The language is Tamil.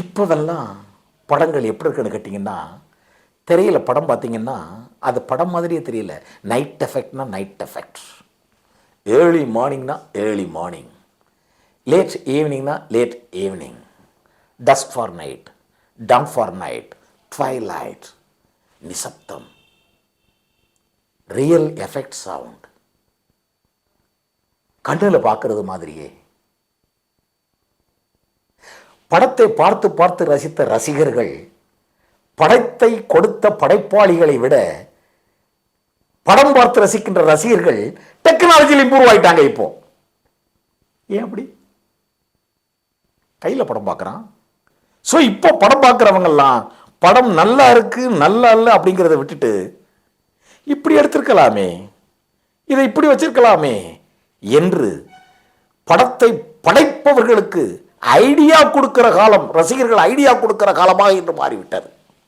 இப்போதெல்லாம் படங்கள் எப்படி இருக்குன்னு கேட்டிங்கன்னா திரையில் படம் பார்த்தீங்கன்னா அது படம் மாதிரியே தெரியல. நைட் எஃபெக்ட்னா நைட் எஃபெக்ட் ஏர்லி மார்னிங்னா early morning late ஈவினிங்னா late evening dusk for night dawn for night twilight நிசப்தம் ரியல் எஃபெக்ட் சவுண்ட் கண்ணில் பார்க்குறது மாதிரியே. படத்தை பார்த்து பார்த்து ரசித்த ரசிகர்கள் படத்தை கொடுத்த படைப்பாளிகளை விட படம் பார்த்து ரசிக்கின்ற ரசிகர்கள் டெக்னாலஜியில் இம்ப்ரூவ் ஆயிட்டாங்க இப்போ. ஏன் அப்படி? கையில் படம் பார்க்குறான். ஸோ இப்போ படம் பார்க்குறவங்கெல்லாம் படம் நல்லா இருக்கு நல்லா இல்லை அப்படிங்கிறத விட்டுட்டு இப்படி எடுத்திருக்கலாமே இதை இப்படி வச்சிருக்கலாமே என்று படத்தை படைப்பவர்களுக்கு ஐடியா கொடுக்கிற காலம் ரசிகர்கள் ஐடியா கொடுக்கிற காலமாக இன்று மாறிவிட்டது.